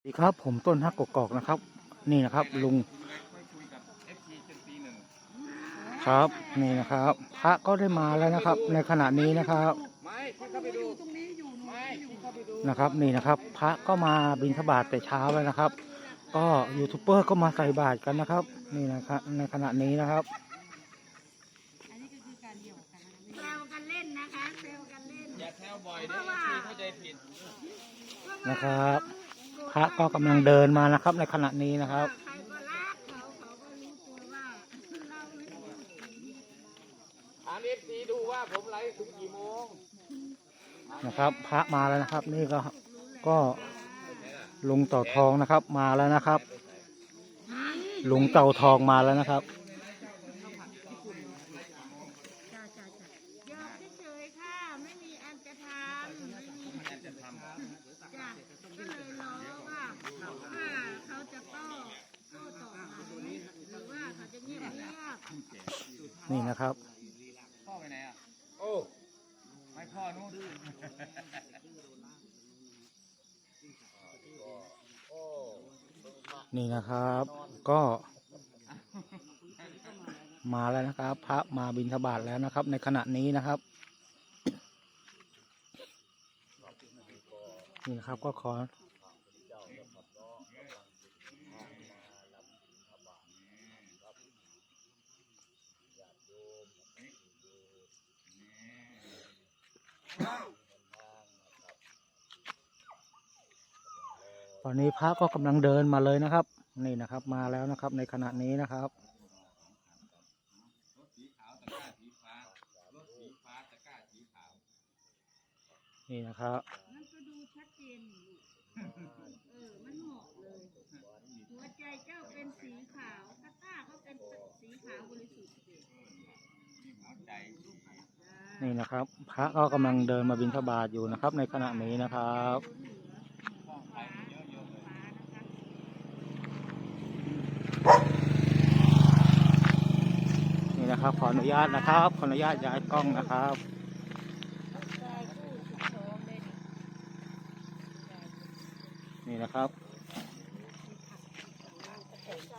สวัสดีครับผมต้นฮักกกอกนะครับ นี่นะครับ ลุงไม่คุยกับ FC จนตีหนึ่งครับนี่นะครับ พระก็ได้มาแล้วนะครับ ในขณะนี้นะครับไม่ที่เข้าไปดูไม่ที่เข้าไปดูนะครับ นี่นะครับ พระก็มาบิณฑบาตแต่เช้าแล้วนะครับ ก็ยูทูบเบอร์ก็มาใส่บาตรกันนะครับ นี่นะครับในขณะนี้นะครับอันนี้ก็คือการเดี่ยวกันนะคะแซวกันเล่นนะคะแซวกันเล่นอย่าแซวบ่อยเด้อ FC เข้าใจผิดนะครับ พระก็กำลังเดินมานะครับ ในขณะนี้นะครับใครก็รักเขาเขาก็รู้ตัวว่าเราไม่ถูกถาม FC ดูว่าผมไลฟ์ถึงกี่โมงนะครับ พระมาแล้วนะครับ นี่ก็ก็ลุงเต่าทองนะครับ มาแล้วนะครับลุงเต่าทองมาแล้วนะครับ จ้าจ้าจ้ายอมเฉยๆค่ะ ไม่มีอันจะทำไม่มีอันจะทำจ้าก็เลยรอว่าว่าเขาจะโต้โต้ตอบมาหรือว่าเขาจะเงียบเงียบ นี่นะครับ พ่อไปไหนอะ โอ้ไม่พ่อนู้นนี่นะครับ ก็มาแล้วนะครับ พระมาบิณฑบาตแล้วนะครับ ในขณะนี้นะครับนี่นะครับก็ขอ ตอนนี้พระก็กำลังเดินมาเลยนะครับ นี่นะครับมาแล้วนะครับ ในขณะนี้นะครับนี่นะครับมันก็ดูชัดเจนเออ มันเหมาะเลย หัวใจเจ้าเป็นสีขาวกระต้าก็เป็นสีขาวบริสุทธิ์หัวใจ นี่นะครับ พระก็กำลังเดินมาบิณฑบาตอยู่นะครับ ในขณะนี้นะครับนี่นะครับขออนุญาตนะครับ ขออนุญาตย้ายกล้องนะครับนี่นะครับ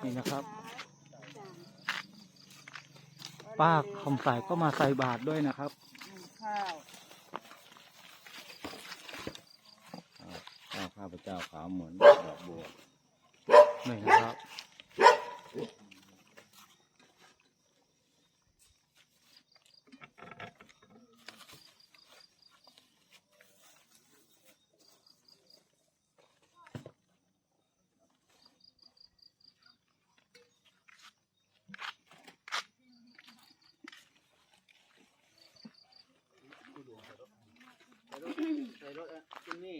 นี่นะครับป้าคำใสก็มาใส่บาตรด้วยนะครับ ข้าว ข้าข้า พเจ้าขาวเหมือนดอกบัวนี่นะครับใส่รถอะที่นี่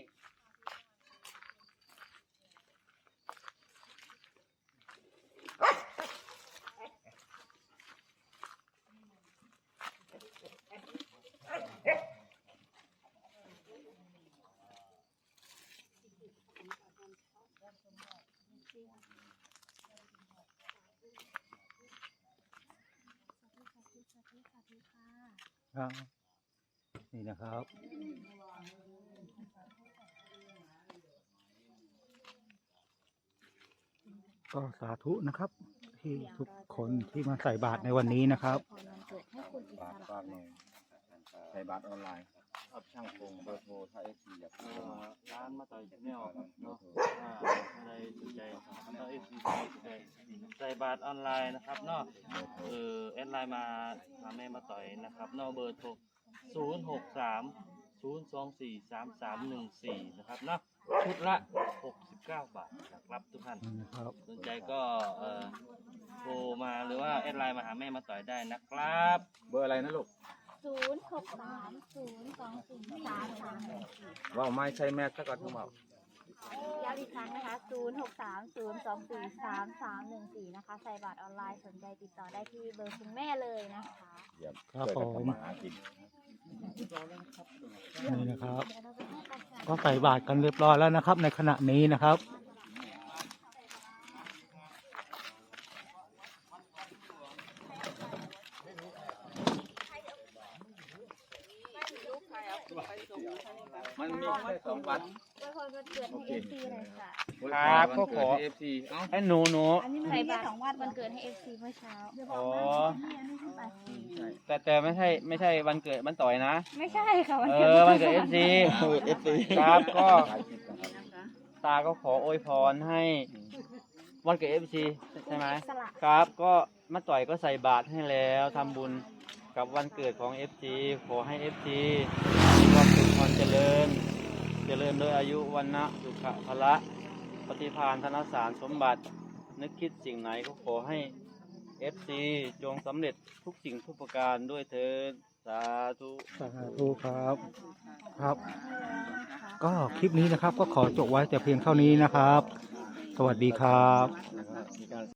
ครับ นี่นะครับ ก็สาธุนะครับ ที่ทุกคนที่มาใส่บาตรในวันนี้นะครับพรวันเกิดให้คุณอิสฝากระฝากหน่อยใช้บัตรออนไลน์ครับช่างพงเบอร์โทรถ้าเอฟซีอยากโทรร้านมาต่อยแนวเนาะถ้าอะไรสนใจทำต่อเอฟซีสนใจใส่ บาทออนไลน์นะครับเนาะเออแอดไลน์มาหาแม่มาต่อยนะครับเนาะเบอร์โทรศูนย์หกสามศูนย์สองสี่สามสามหนึ่งสี่นะครับเนาะชุดละหกสิบเก้าบาทนะครับทุกท่านนี่นะครับสนใจก็เออโทรมาหรือว่าแอดไลน์มาหาแม่มาต่อยได้นะครับ เบอร์อะไรนะลูกศูนย์หกสามศูนย์สองสี่สามสามหนึ่งสี่ ว่าไม่ใช่แม่ถ้าก็ต้องบอก ย้ำอีกครั้งนะคะศูนย์หกสามศูนย์สองสี่สามสามหนึ่งสี่นะคะ ใส่บัตรออนไลน์สนใจติดต่อได้ที่เบอร์คุณแม่เลยนะคะ เยี่ยมครับช่วยกันผม ทำมาหากิน นี่นะครับ ก็ใส่บาตรกันเรียบร้อยแล้วนะครับ ในขณะนี้นะครับ มันมีแค่สองบัตรไว้พรวันเกิดให้เอฟซีเลยค่ะ ครับก็ขอ เอฟซีเอ้าไอ้หนูหนู อันนี้มันมีแค่สองวันวันเกิดให้เอฟซีเมื่อเช้า อ๋อนี่อันนี้ขึ้นไปแต่แต่ไม่ใช่ไม่ใช่วันเกิดมันต่อยนะ ไม่ใช่ค่ะวันเอเกิดอวันเกิดเอฟซีเอฟซีครับก็ถ่ายคลิปกันครับตาก็ขออวยพรให้วันเกิดเอฟซีใช่ไหม สละครับก็มาต่อยก็ใส่บาตรให้แล้วทำบุญ กับวันเกิดของ FG ขอให้ FG มีความสุขความเจริญ เจริญโดยอายุวันนะสุขะพละปฏิภาณธนสารสมบัติ นึกคิดสิ่งไหนก็ขอให้ FC จงสำเร็จทุกสิ่งทุกประการด้วยเถิดสาธุสาธุครับครับ ก็คลิปนี้นะครับก็ขอจบไว้แต่เพียงเท่านี้นะครับ สวัสดีครับ